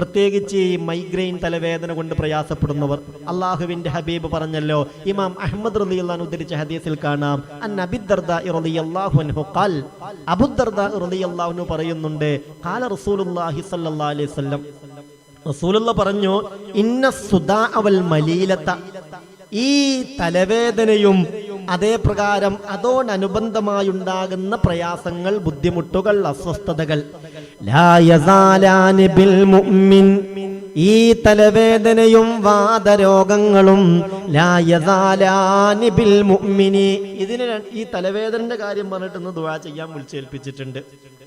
പ്രത്യേകിച്ച് ഈ മൈഗ്രെയിൻ തലവേദന കൊണ്ട് പ്രയാസപ്പെടുന്നവർ അള്ളാഹുവിന്റെ ഹബീബ് പറഞ്ഞല്ലോ ഇമാം അഹമ്മദ് റളിയല്ലാഹു ഉദ്ധരിച്ച ഹദീസിൽ കാണാം അൻഹു പറയുന്നുണ്ട് അലൈഹി വസല്ലം റസൂലുള്ള പറഞ്ഞു ഇന്ന സുദാ അവൽ മലീലത്ത ഈ തലവേദനയും അതേ പ്രകാരം അതോടനുബന്ധമായുണ്ടാകുന്ന പ്രയാസങ്ങൾ ബുദ്ധിമുട്ടുകൾ അസ്വസ്ഥതകൾ ഈ തലവേദനയും വാദരോഗങ്ങളും ഇതിന് ഈ തലവേദനന്റെ കാര്യം പറഞ്ഞിട്ട് ഇന്ന് ദുആ ചെയ്യാൻ വിളിച്ചേൽപ്പിച്ചിട്ടുണ്ട്.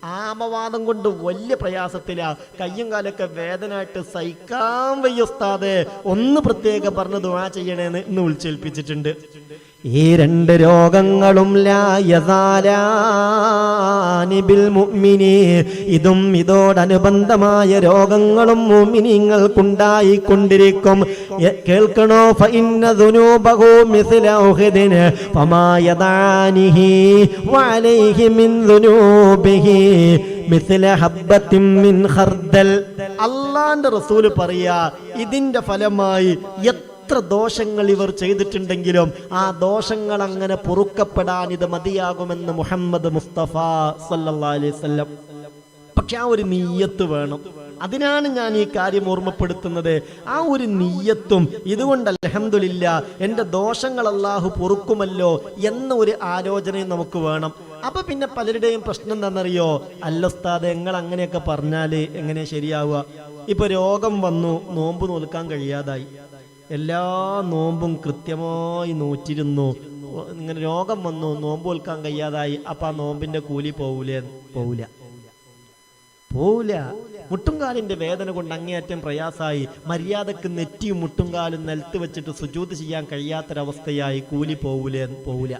ആമവാദം കൊണ്ട് വലിയ പ്രയാസത്തിലാ. കയ്യും കാലൊക്കെ വേദനയായിട്ട് സഹിക്കാൻ വയ്യുസ്താതെ ഒന്ന് പ്രത്യേകം പറഞ്ഞ് ദുആ ചെയ്യണേന്ന് ഇന്ന് വിളിച്ചേൽപ്പിച്ചിട്ടുണ്ട്. ഈ രണ്ട് രോഗങ്ങളും ഇതും ഇതോടനുബന്ധമായ രോഗങ്ങളും മുഅ്മിനീങ്ങൾക്കുണ്ടായിക്കൊണ്ടിരിക്കും. കേൾക്കണോ? അള്ളാന്റെ റസൂൽ പറയാ ഇതിന്റെ ഫലമായി എത്ര ദോഷങ്ങൾ ഇവർ ചെയ്തിട്ടുണ്ടെങ്കിലും ആ ദോഷങ്ങൾ അങ്ങനെ പൊറുക്കപ്പെടാൻ ഇത് മതിയാകുമെന്ന് മുഹമ്മദ് മുസ്തഫ സല്ലാ അലൈഹി പക്ഷെ ആ ഒരു നീയത്ത് വേണം. അതിനാണ് ഞാൻ ഈ കാര്യം ഓർമ്മപ്പെടുത്തുന്നത്. ആ ഒരു നീയത്തും ഇതുകൊണ്ട് അലഹമില്ല എന്റെ ദോഷങ്ങൾ അള്ളാഹു പൊറുക്കുമല്ലോ എന്ന ഒരു ആലോചനയും നമുക്ക് വേണം. അപ്പൊ പിന്നെ പലരുടെയും പ്രശ്നം എന്താണെന്നറിയോ? അല്ലസ്താദ് നിങ്ങൾ അങ്ങനെയൊക്കെ പറഞ്ഞാൽ എങ്ങനെ ശരിയാവുക? ഇപ്പൊ രോഗം വന്നു നോമ്പ് നോൽക്കാൻ കഴിയാതായി. എല്ലാ നോമ്പും കൃത്യമായി നോറ്റിരുന്നു. ഇങ്ങനെ രോഗം വന്നു നോമ്പ് വിൽക്കാൻ കഴിയാതായി. അപ്പൊ ആ നോമ്പിന്റെ കൂലി പോവൂലേ? പോവില്ല പോവില്ല മുട്ടുംകാലിന്റെ വേദന കൊണ്ട് അങ്ങേയറ്റം പ്രയാസായി മര്യാദയ്ക്ക് നെറ്റിയും മുട്ടുംകാലും നിലത്ത് വെച്ചിട്ട് സുജൂത് ചെയ്യാൻ കഴിയാത്തൊരവസ്ഥയായി കൂലി പോവൂലേ? പോവൂല.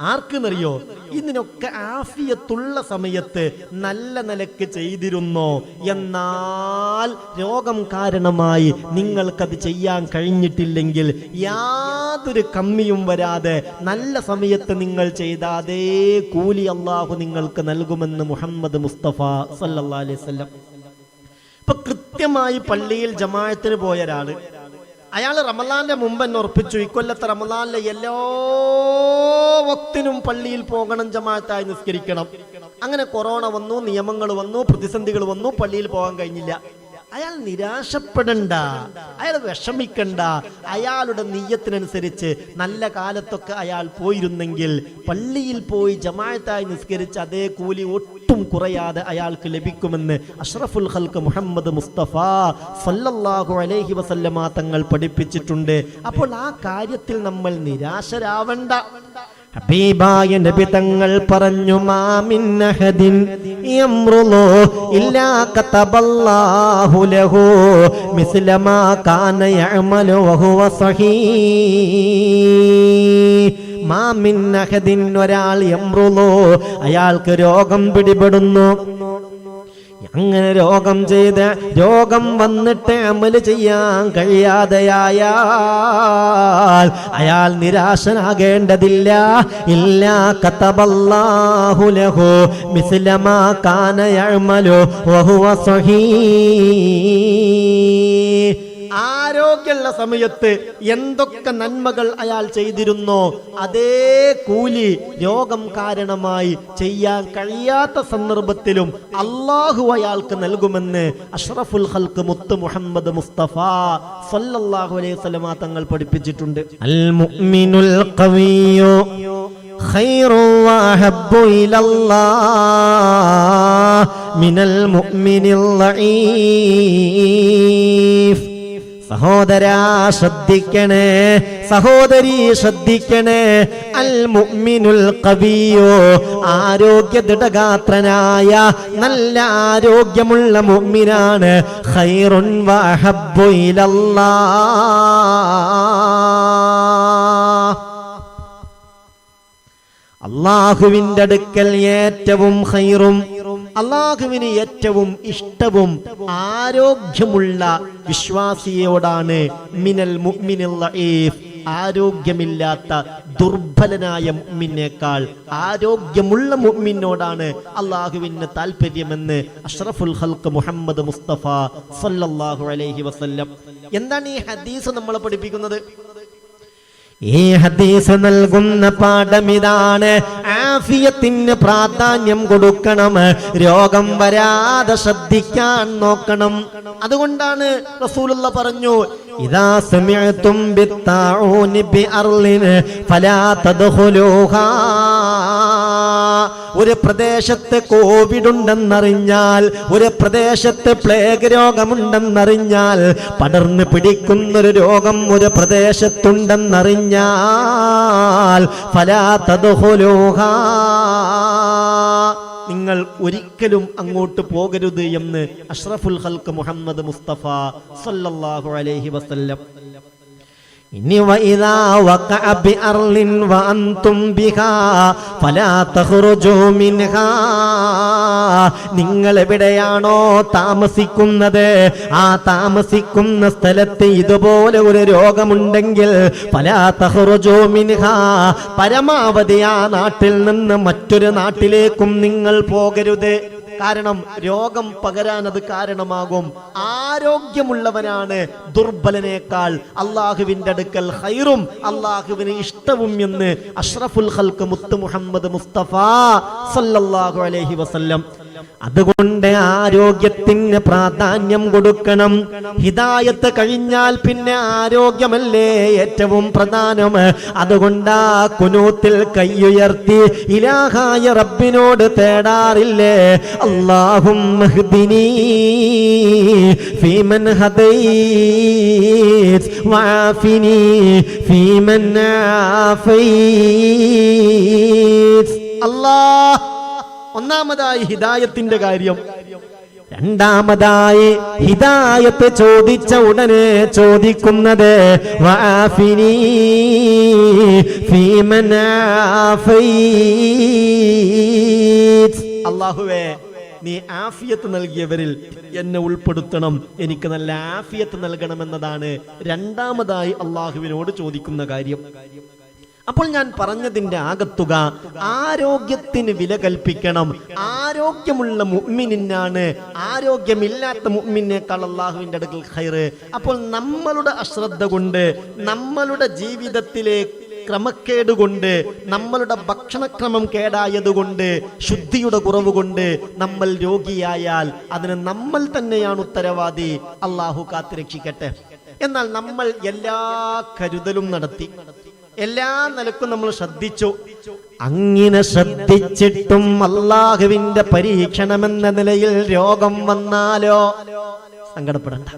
ആർക്കെന്നറിയോ? ഇതിനൊക്കെ ആഫിയത്തുള്ള സമയത്ത് നല്ല നിലയ്ക്ക് ചെയ്തിരുന്നു? എന്നാൽ രോഗം കാരണമായി നിങ്ങൾക്കത് ചെയ്യാൻ കഴിഞ്ഞിട്ടില്ലെങ്കിൽ യാതൊരു കമ്മിയും വരാതെ നല്ല സമയത്ത് നിങ്ങൾ ചെയ്ത അതേ കൂലി അള്ളാഹു നിങ്ങൾക്ക് നൽകുമെന്ന് മുഹമ്മദ് മുസ്തഫ സല്ലാ അലൈഹി വസല്ലം. ഇപ്പൊ കൃത്യമായി പള്ളിയിൽ ജമാഅത്തിന് പോയ ഒരാൾ അയാൾ റമലാന്റെ മുമ്പ് എന്നെ ഉറപ്പിച്ചു ഇക്കൊല്ലത്തെ റമലാനിലെ എല്ലാ വക്തിനും പള്ളിയിൽ പോകണം ജമാഅത്തായി നിസ്കരിക്കണം. അങ്ങനെ കൊറോണ വന്നു നിയമങ്ങൾ വന്നു പ്രതിസന്ധികൾ വന്നു പള്ളിയിൽ പോകാൻ കഴിഞ്ഞില്ല. അയാൾ നിരാശപ്പെടണ്ട അയാൾ വിഷമിക്കണ്ട. അയാളുടെ നീയത്തിനനുസരിച്ച് നല്ല കാലത്തൊക്കെ അയാൾ പോയിരുന്നെങ്കിൽ പള്ളിയിൽ പോയി ജമായത്തായി നിസ്കരിച്ച് അതേ കൂലി ഒട്ടും കുറയാതെ അയാൾക്ക് ലഭിക്കുമെന്ന് അഷ്റഫുൽ ഖൽക്ക് മുഹമ്മദ് മുസ്തഫ സല്ലല്ലാഹു അലൈഹി വസല്ലമ തങ്ങൾ പഠിപ്പിച്ചിട്ടുണ്ട്. അപ്പോൾ ആ കാര്യത്തിൽ നമ്മൾ നിരാശരാവണ്ട. ഹബീബായ നബി തങ്ങൾ പറഞ്ഞു മാമിൻ അഹദിൻ യംറുളു ഇല്ലാ കതബല്ലാഹു ലഹു മിസ്ല മാ കാന യഅമലു വഹുവ സഹീഹ് മാമിൻ ഒരാൾ എംറുലോ അയാൾക്ക് രോഗം പിടിപെടുന്നു. അങ്ങനെ രോഗം ചെയ്ത് രോഗം വന്നിട്ട് അമൽ ചെയ്യാൻ കഴിയാതെയായാൽ അയാൾ നിരാശനാകേണ്ടതില്ല. ഇല്ല കതബല്ലാഹു ലഹു മിസ്ലമാ യഅമലു വഹുവ സഹീഹ് ബാക്കിയുള്ള സമയത്ത് എന്തൊക്കെ നന്മകൾ അയാൾ ചെയ്തിരുന്നോ അതേ കൂലി രോഗം കാരണമായി ചെയ്യാൻ കഴിയാത്ത സന്ദർഭത്തിലും അള്ളാഹു അയാൾക്ക് നൽകുമെന്ന് അഷ്റഫുൽ ഹൽക്ക് മുത്ത് മുഹമ്മദ് മുസ്തഫ സല്ലല്ലാഹു അലൈഹി സ്വലമ തങ്ങൾ പഠിപ്പിച്ചിട്ടുണ്ട്. അൽ മുഅ്മിനുൽ ഖവിയോ ഖൈറു വഹബ്ബു ഇലല്ലാഹ് മിനൽ മുഅ്മിനിൽ സഹോദരാ ശ്രദ്ധിക്കണേ. സഹോദരി ശ്രദ്ധിക്കണേ. അൽ മുഅ്മിനുൽ ഖവിയോ ആരോഗ്യ ദൃഢഗാത്രനായ നല്ല ആരോഗ്യമുള്ള മുഅ്മിനാണ്. ഖൈറുൻ വഹബ്ബു ഇലല്ലാഹ്. അള്ളാഹുവിന്റെ അടുക്കൽ ഏറ്റവും ഹൈറും അള്ളാഹുവിന് ഏറ്റവും ഇഷ്ടവും ആരോഗ്യമുള്ള വിശ്വാസിയോടാണ് മിനൽ ആരോഗ്യമില്ലാത്ത ദുർബലനായ മുമ്മിനേക്കാൾ ആരോഗ്യമുള്ള മുമ്മിനോടാണ് അള്ളാഹുവിന് താല്പര്യമെന്ന് അഷ്റഫുൽ ഹൽക്ക് മുഹമ്മദ് മുസ്തഫ സല്ലല്ലാഹു അലൈഹി വസല്ലം. എന്താണ് ഈ ഹദീസ് നമ്മളെ പഠിപ്പിക്കുന്നത്? ഈ ഹദീസ് നൽകുന്ന പാഠമിതാണ് ആഫിയത്തിന് പ്രാധാന്യം കൊടുക്കണം. രോഗം വരാതെ ശ്രദ്ധിക്കാൻ നോക്കണം. അതുകൊണ്ടാണ് റസൂലുള്ള പറഞ്ഞു ഇതാ സമയത്തും ബിത്താഊനി ബിഅർളിൻ ഫലാ തദ്ഖുലൂഹാ ഒരു പ്രദേശത്ത് കോവിഡ് ഉണ്ടെന്നറിഞ്ഞാൽ ഒരു പ്രദേശത്ത് പ്ലേഗ് രോഗമുണ്ടെന്നറിഞ്ഞാൽ പടർന്ന് പിടിക്കുന്നൊരു രോഗം ഒരു പ്രദേശത്തുണ്ടെന്നറിഞ്ഞാൽ നിങ്ങൾ ഒരിക്കലും അങ്ങോട്ട് പോകരുത് എന്ന് അഷ്റഫുൽ ഹൽക്ക് മുഹമ്മദ് മുസ്തഫ സല്ലല്ലാഹു അലൈഹി വസല്ലം മിൻഹാ. നിങ്ങൾ എവിടെയാണോ താമസിക്കുന്നത്? ആ താമസിക്കുന്ന സ്ഥലത്ത് ഇതുപോലെ ഒരു രോഗമുണ്ടെങ്കിൽ പരമാവധി ആ നാട്ടിൽ നിന്ന് മറ്റൊരു നാട്ടിലേക്കും നിങ്ങൾ പോകരുത്. കാരണം രോഗം പകരാൻ അത് കാരണമാകും. ആരോഗ്യമുള്ളവനാണ് ദുർബലനേക്കാൾ അള്ളാഹുവിന്റെ അടുക്കൽ ഹൈറും അള്ളാഹുവിന് ഇഷ്ടവും എന്ന് അഷ്റഫുൽ ഹൽക്ക് മുത്ത് മുഹമ്മദ് മുസ്തഫ സല്ലല്ലാഹു അലൈഹി വസല്ലം അതുകൊണ്ട് ആരോഗ്യത്തിന് പ്രാധാന്യം കൊടുക്കണം. ഹിതായത്ത് കഴിഞ്ഞാൽ പിന്നെ ആരോഗ്യമല്ലേ ഏറ്റവും പ്രധാനം. അതുകൊണ്ട് ആ കുനൂത്തിൽ കൈയുയർത്തി ഇലാഹായ റബ്ബിനോട് തേടാറില്ലേ? അള്ളാഹും ഫീമൻ വാഫിനി ഫീമൻ അല്ലാഹ് ഒന്നാമതായി ഹിദായത്തിന്റെ കാര്യം. രണ്ടാമതായി ഹിദായത്ത് ചോദിച്ച ഉടനെ ചോദിക്കുന്നത് അള്ളാഹുവേ നീ ആഫിയത്ത് നൽകിയവരിൽ എന്നെ ഉൾപ്പെടുത്തണം. എനിക്ക് നല്ല ആഫിയത്ത് നൽകണമെന്നതാണ് രണ്ടാമതായി അള്ളാഹുവിനോട് ചോദിക്കുന്ന കാര്യം. അപ്പോൾ ഞാൻ പറഞ്ഞതിന്റെ ആകത്തുക ആരോഗ്യത്തിന് വില കൽപ്പിക്കണം. ആരോഗ്യമുള്ള മുഅ്മിനിനാണ് ആരോഗ്യമില്ലാത്ത മുഅ്മിനേക്കാൾ അള്ളാഹുവിന്റെ അടുക്കൽ ഹൈറ് അപ്പോൾ നമ്മളുടെ അശ്രദ്ധ കൊണ്ട് നമ്മളുടെ ജീവിതത്തിലെ ക്രമക്കേട് കൊണ്ട് നമ്മളുടെ ഭക്ഷണക്രമം കേടായതുകൊണ്ട് ശുദ്ധിയുടെ കുറവ് കൊണ്ട് നമ്മൾ രോഗിയായാൽ അതിന് നമ്മൾ തന്നെയാണ് ഉത്തരവാദി. അള്ളാഹു കാത്തിരക്ഷിക്കട്ടെ. എന്നാൽ നമ്മൾ എല്ലാ കരുതലും നടത്തി. എല്ലാ നിലക്കും നമ്മൾ ശ്രദ്ധിച്ചു. അങ്ങനെ ശ്രദ്ധിച്ചിട്ടും അള്ളാഹുവിന്റെ പരീക്ഷണമെന്ന നിലയിൽ രോഗം വന്നാലോ? സങ്കടപ്പെടണ്ട.